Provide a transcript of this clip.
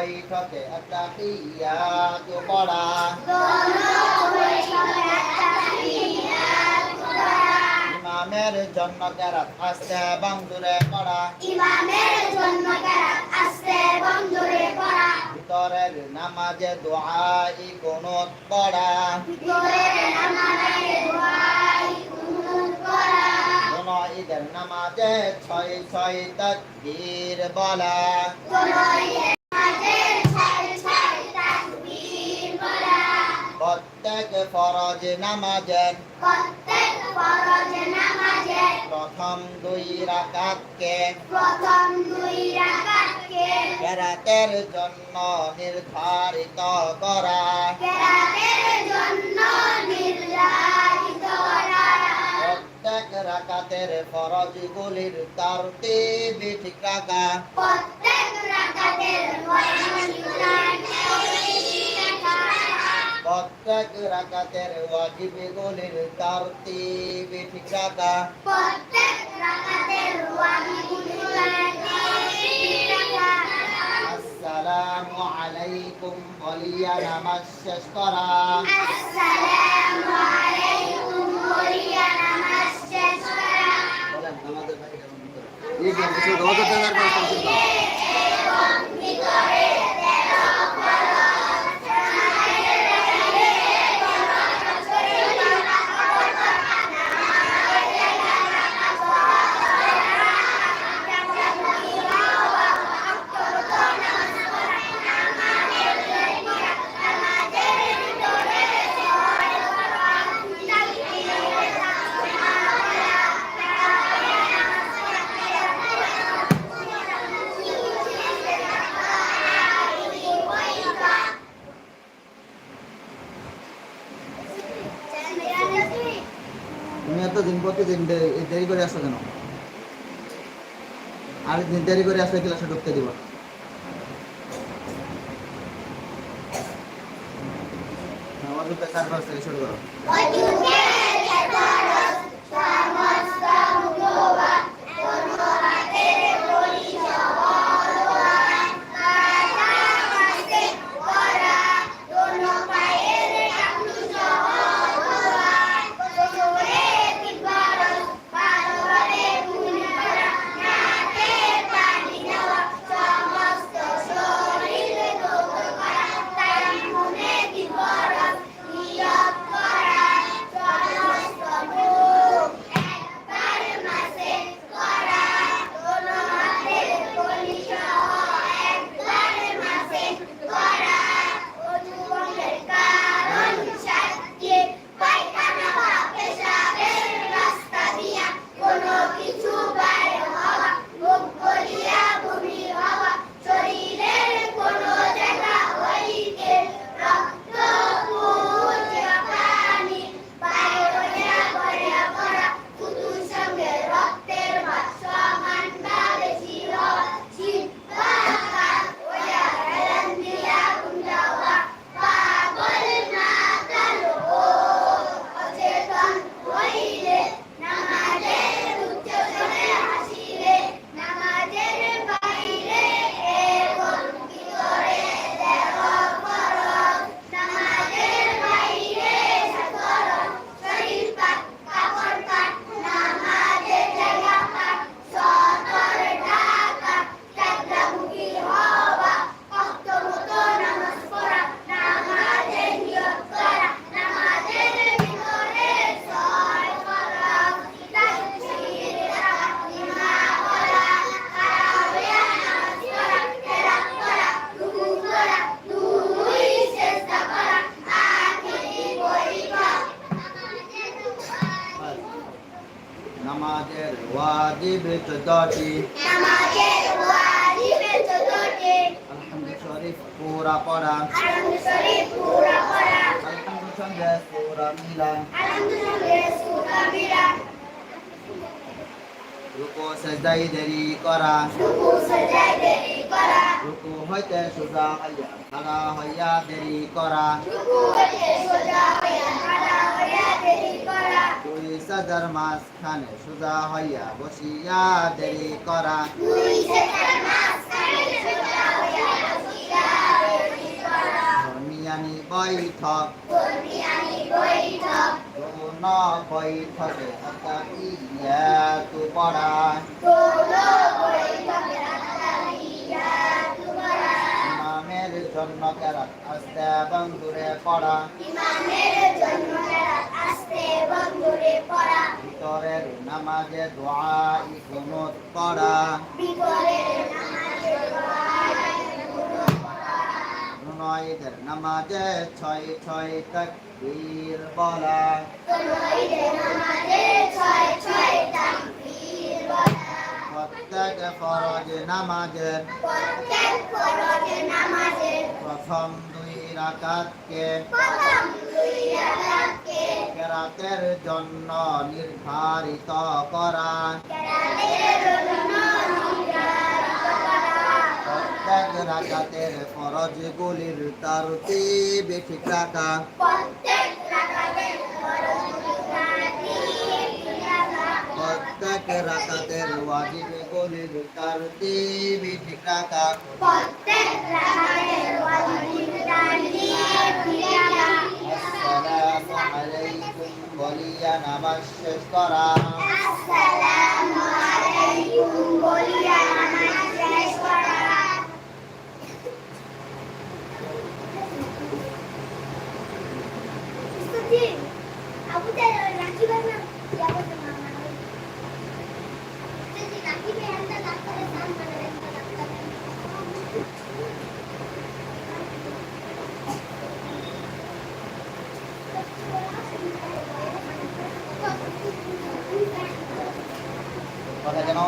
বৈঠকে আত্তাহিয়াত পড়া ইমামের জন্য কেরাত আস্তে এবং দূরে পড়া। ইমামের জন্য কেরাত আস্তে বন্ধরে পড়া। ভিতরের নামাজে দোয়াই কুনুত পড়া। ভিতরের নামাজে নামাজে ছয় ছয় তকবীর বলা। নামাজের প্রত্যেক ফরজ নামাজের প্রত্যেক ফরজ নামাজে প্রথম দুই রাকাতকে প্রথম দুই রাকাতকে কেরাতের জন্য নির্ধারিত করা। কেরাতের জন্য নির্ধারিত করা প্রত্যেক রাকাতের ফরজগুলির ঠিক রাখা। প্রত্যেক প্রত্যেক রাকাতের ওয়াজিবগুলির তারতিব ঠিক রাখা প্রত্যেক রাকাতের আসসালামু আলাইকুম বলিয়া নামাজ শেষ করা। আসসালামু আলাইকুম বলিয়া নামাজ শেষ করা। বলেন নামাজের বাইরে এই যে কিছু রোজা দেওয়ার কথা তুমি এত দিন প্রতিদিন দেরি করে আসো কেন? আর দিন দেরি করে আসলে ক্লাসে ঢুকতে দিব। আমাদের তো চার পাঁচ শুরু করো। ওয়াজিব চোদ্দটি নামাজের ওয়াজিবের চতুর্থী আলহামদুলিল্লাহ শরীফ পুরা পড়া আলহামদু শরীফ পুরা পড়া আলহামদুলিল্লাহ সঙ্গে পুরা মিলা আলহামদুলিল্লাহ সূরা বিরাট রুকু সেজদাই দেরি করা রুকু সাজাই দেরি করা রুকু হইতে সোজা হইয়া খাড়া হইয়া দেরি করা রুকু হইতে সোজা হইয়া খাড়া হইয়া তুই সাদার মাঝখানে সোজা হইয়া বসিয়া দেরি করা। ধর্মিয়ানি বৈঠক। যৌন বৈঠকে অতাকিয়া তু পড়া ইমামের জন্য কেরাত আস্তে বন্ধুরে পড়া। ইমামের জন্য পড়া। ভিতরের নামাজে দোয়া ইকুনুত পড়া ভিতরের নামাজে দোয়া নুনয়দের নামাজে ছয় ছয় তাকবীর বলা। কোনো ঈদের নামাজে ছয় ছয় তাকবীর বলা। প্রত্যেক ফরজ নামাজের। প্রত্যেক ফরজের নামাজের। প্রথম দুই রাকাতকে। প্রথম দুই রাকাতকে কেরাতের জন্য নির্ধারিত করা। প্রত্যেক রাকাতের ফরজগুলির তারতিব ঠিক রাখা। প্রত্যেক রাকাতের রাখা। রাকাতের ওয়াজিবগুলির তারতিব ঠিক রাখা। প্রত্যেক রাকাতের ওয়াজিব তারতিব রাখা। আসসালামু আলাইকুম বলিয়া নামাজ শেষ করা। আসসালামু কথা কেন